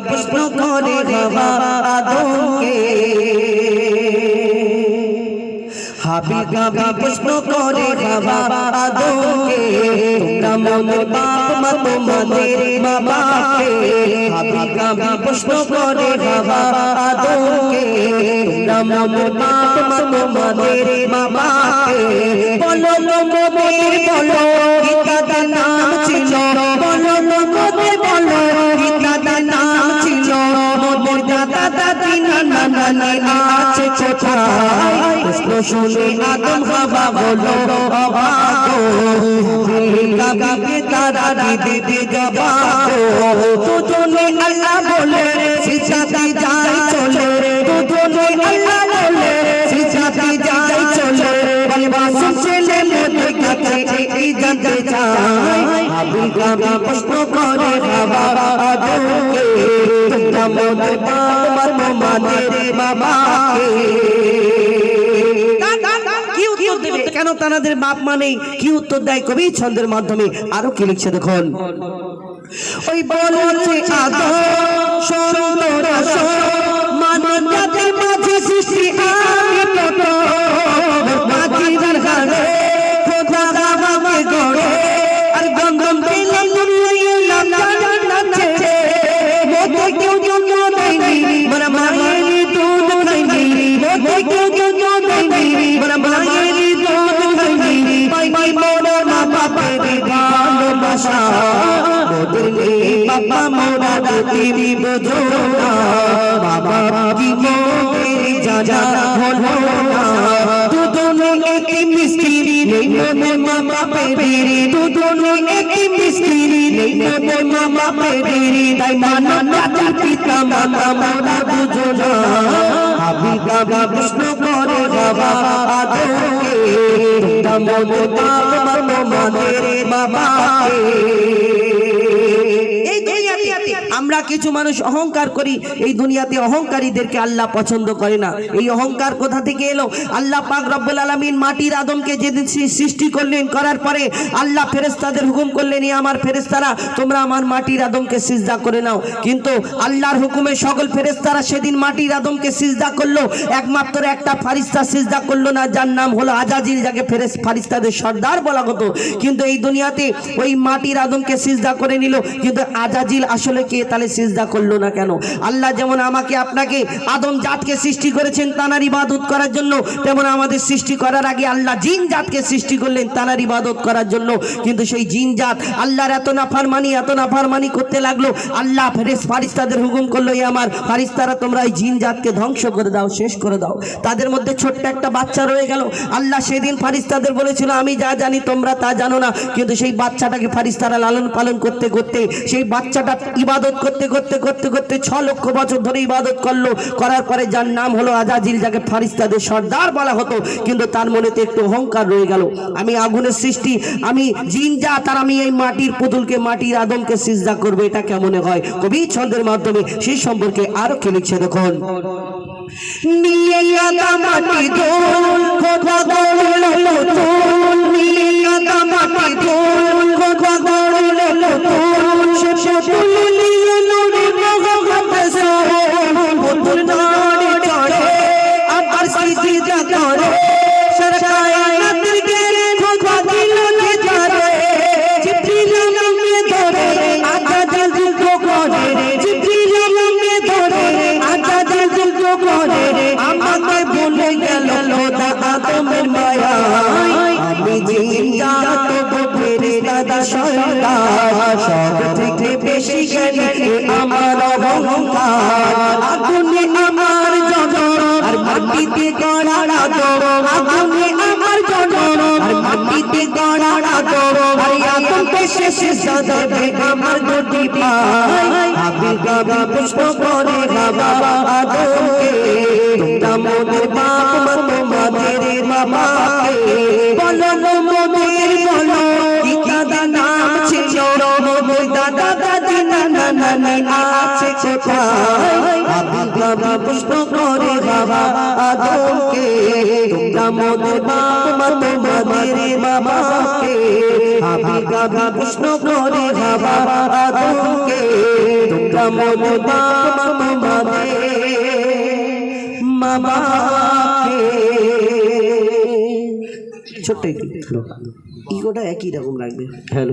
প্রশ্ন করে বাবা আদমকে। হাবি গাবি প্রশ্ন করে বাবা আদমকে। তোমরা মনের প্রশ্ন করে বাবা বলো বলো বলো বলো নানি আছে কোথায়? প্রশ্ন শুনে আদম বাবা বলো অবাগো কাকে তারা দিদি দিদি দুজনে আল্লাহ বলে সিসাতে যায় চলে। দুজনে আল্লাহ বলে সিসাতে যায় চলে। বলবাসন ছেলে মোদের কাছে এই জানতে চায় আবুল কাবি প্রশ্ন করে বাবা আদমকে তোমরা মোদের বাবা তোমাদের বাবাকে। কি উত্তর দেবে? কেন তাদের বাপ মানে কি উত্তর দেয় কবি? ছন্দের মাধ্যমে। আরও কি লিখছে দেখুন? ওই বলছে আদম সুন্দর বাবা মোরা দিদি বোঝো না বাবা মোদের যা যা হলো না দুজনে একই মিষ্টি নেই মোদের মা বাপের দুজনে একই মিষ্টি নেই মোদের মা বাপের তাই মানা দাদা পিতা মাতা মোরা বুঝো না হাবি বাবা বিষ্ণু করে বাবা আদরকে তোমরা মোদের বাবা তোমাদের বাবাকে এই দুনিয়াতে আমরা কিছু মানুষ অহংকার করি, এই দুনিয়াতে অহংকারীদেরকে আল্লাহ পছন্দ করে না। এই অহংকার কোথা থেকে এলো? আল্লাহ পাক রব্বুল আলামিন মাটির আদমকে যেদিন সৃষ্টি করলেন, করার পরে আল্লাহ ফেরেশতাদের হুকুম করলেন "এই আমার ফেরেশতারা, তোমরা আমার মাটির আদমকে সিজদা করে নাও। কিন্তু আল্লাহর হুকুমে সকল ফেরেস্তারা সেদিন মাটির আদমকে সিজদা করল। একমাত্র একটা ফারিস্তা সিজদা করল না, যার নাম হলো আজাজিল, যাকে ফেরেস ফারিস্তাদের সর্দার বলা হতো। কিন্তু এই দুনিয়াতে ওই মাটির আদমকে সিজদা করে নিল। কিন্তু আজাজিল আসলে কে তাহলে সিজদা করল না কেন? আল্লাহ যেমন আমাকে, আপনাকে আদম জাতকে সৃষ্টি করেছেন তানার ইবাদত করার জন্য, তেমন আমাদের সৃষ্টি করার আগে আল্লাহ জিন জাতকে সৃষ্টি করলেন তানার ইবাদত করার জন্য। কিন্তু সেই জিন জাত আল্লাহর এত নাফারমানি এত নাফারমানি করতে লাগল, আল্লাহ ফেরেস ফারিস্তাদের হুকুম করল আমার ফারিস্তারা, তোমরা এই জিন জাতকে ধ্বংস করে দাও, শেষ করে দাও। তাদের মধ্যে ছোট্ট একটা বাচ্চা রয়ে গেল। আল্লাহ সেদিন ফারিস্তাদের বলেছিল, আমি যা জানি তোমরা তা জানো না। কিন্তু সেই বাচ্চাটাকে ফারিস্তারা লালন পালন করতে করতে, সেই বাচ্চাটা ইবাদত করতে করতে করতে করতে ছ লক্ষ বছর ধরে ইবাদত করল। করার পরে যার নাম হলো আজাজিল, যাকে ফারিস্তাদের সর্দার বলা হতো, কিন্তু তার মনেতে একটু অহংকার রয়ে গেল। আমি আগুনের সৃষ্টি, আমি জিন যা তার আমি এই মাটির পুতুলকে, মাটির আদমকে সিজদা করব, এটা কেমন হয়? কবি ছন্দের মাধ্যমে সেই সম্পর্কে আরও কে লিখছে দেখুন? নিয়ে মাটি দোল বেশি জ্ঞানী আমার অহংকার। আগুনে আমার জনম আর মাটিতে গড়াড়া দর আগুনে আমার জনম আর মাটিতে আগুন আমার পুষ্প করে বাবা। আদমকে আছে কোথায়? আবি গাবি পুষ্প করে বাবা, আদমকে। তোমরা মোদের বাপ মা তোমাদের মা বাপকে হাবি গাবি করে হাবা আদমকে। তোমরা মোদের বাপ মা তোমাদের মা ছোট্ট ইগোটা একই রকম রাখবে হ্যালো